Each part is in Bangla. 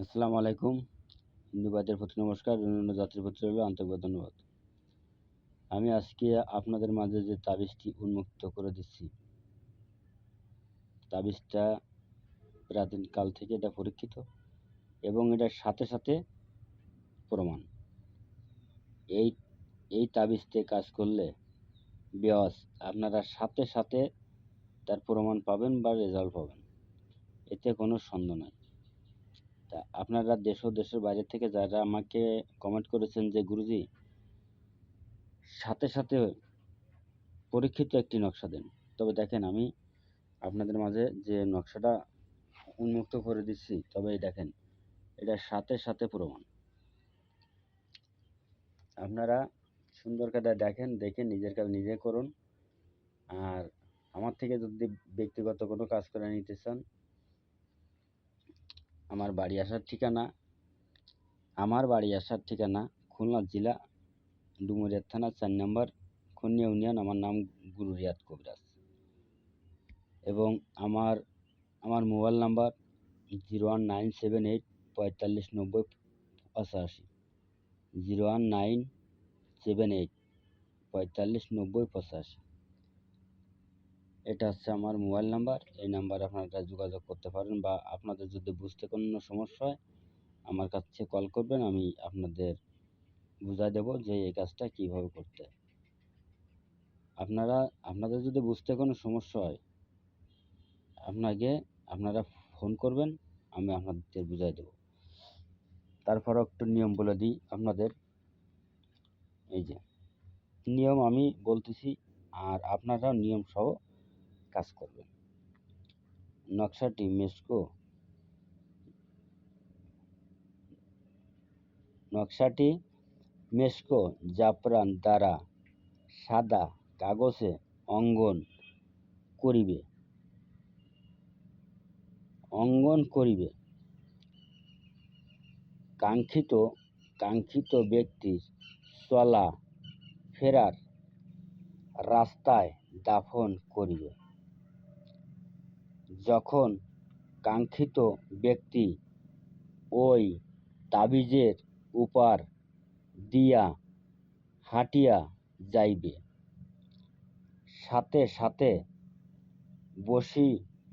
আসসালামু আলাইকুম। হিন্দু ভাইদের প্রতি নমস্কার, অন্যান্য জাতির প্রতি রইল আন্তরিক ধন্যবাদ। আমি আজকে আপনাদের মাঝে যে তাবিজটি উন্মুক্ত করে দিচ্ছি, তাবিজটা প্রাচীনকাল থেকে এটা পরীক্ষিত এবং এটার সাথে সাথে প্রমাণ। এই এই তাবিজতে কাজ করলে বিয়স আপনারা সাথে সাথে তার প্রমাণ পাবেন বা রেজাল্ট পাবেন। এতে কোনো সন্দেহ নাই। তা আপনারা দেশ ও দেশের বাইরে থেকে যারা আমাকে কমেন্ট করেছেন যে, গুরুজি, সাথে সাথে পরীক্ষিত একটি নকশা দেন। তবে দেখেন, আমি আপনাদের মাঝে যে নকশাটা উন্মুক্ত করে দিচ্ছি, তবে দেখেন, এটা সাথে সাথে প্রমাণ। আপনারা সুন্দর করে দেখেন, দেখে নিজের কাজ নিজে করুন। আর আমার থেকে যদি ব্যক্তিগত কোনো কাজ করে নিতে চান আমার বাড়ি আসার ঠিকানা, আমার বাড়ি আসার ঠিকানা খুলনা জেলা ডুমুরিয়া থানা চার নম্বর খুনিয়া ইউনিয়ন, আমার নাম গুরু রিয়াদ কবিরাজ। এবং আমার আমার mobile number zero one nine seven eight পঁয়তাল্লিশ নব্বই পঁচাশি, zero one nine seven eight পঁয়তাল্লিশ নব্বই পঁচাশি। এটা হচ্ছে আমার মোবাইল নাম্বার। এই নাম্বারে আপনারা যোগাযোগ করতে পারেন বা আপনাদের যদি বুঝতে কোনো সমস্যা হয়, আমার কাছে কল করবেন, আমি আপনাদের বুঝাই দেব যে এই কাজটা কীভাবে করতে। আপনারা, আপনাদের যদি বুঝতে কোনো সমস্যা হয়, আপনাকে, আপনারা ফোন করবেন, আমি আপনাদের বুঝাই দেব। তারপর একটু নিয়ম বলে দিই আপনাদের। এই যে, নিয়ম আমি বলতেছি, আর আপনারা নিয়ম সহ কাজ করবেন নকশাটি মেসকো নকশাটি মেসকো জাফরান দ্বারা সাদা কাগজে অঙ্গন করিবে। অঙ্কন করিবে। কাঙ্ক্ষিত কাঙ্ক্ষিত ব্যক্তির চলা ফেরার রাস্তায় দাফন করিবে। যখন কাঙ্ক্ষিত ব্যক্তি ওই তাবিজের উপর দিয়া হাঁটিয়া যাইবে, সাথে সাথে বশী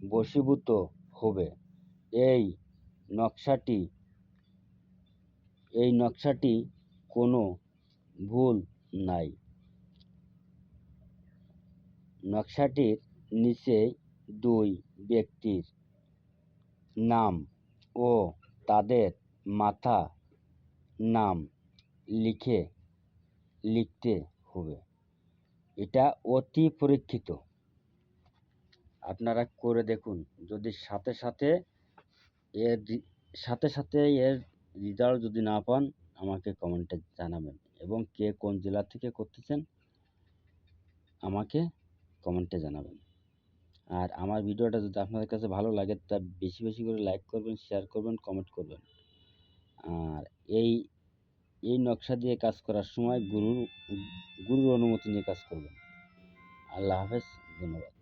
বশীভূত হবে। এই নকশাটি এই নকশাটি কোনো ভুল নাই। নকশাটির নিচে দুই ব্যক্তির নাম ও তাদের মাথা নাম লিখে লিখতে হবে। এটা অতি পরীক্ষিত। আপনারা করে দেখুন, যদি সাথে সাথে এর সাথে সাথে এর রেজাল্ট যদি না পান, আমাকে কমেন্টে জানাবেন এবং কে কোন জেলা থেকে করতেছেন, আমাকে কমেন্টে জানাবেন। আর আমার ভিডিওটা যদি আপনাদের কাছে ভালো লাগে, তা বেশি বেশি করে লাইক করবেন শেয়ার করবেন কমেন্ট করবেন। আর এই এই নকশা দিয়ে কাজ করার সময় গুরুর গুরুর অনুমতি নিয়ে কাজ করবেন। আল্লাহ হাফেজ, ধন্যবাদ।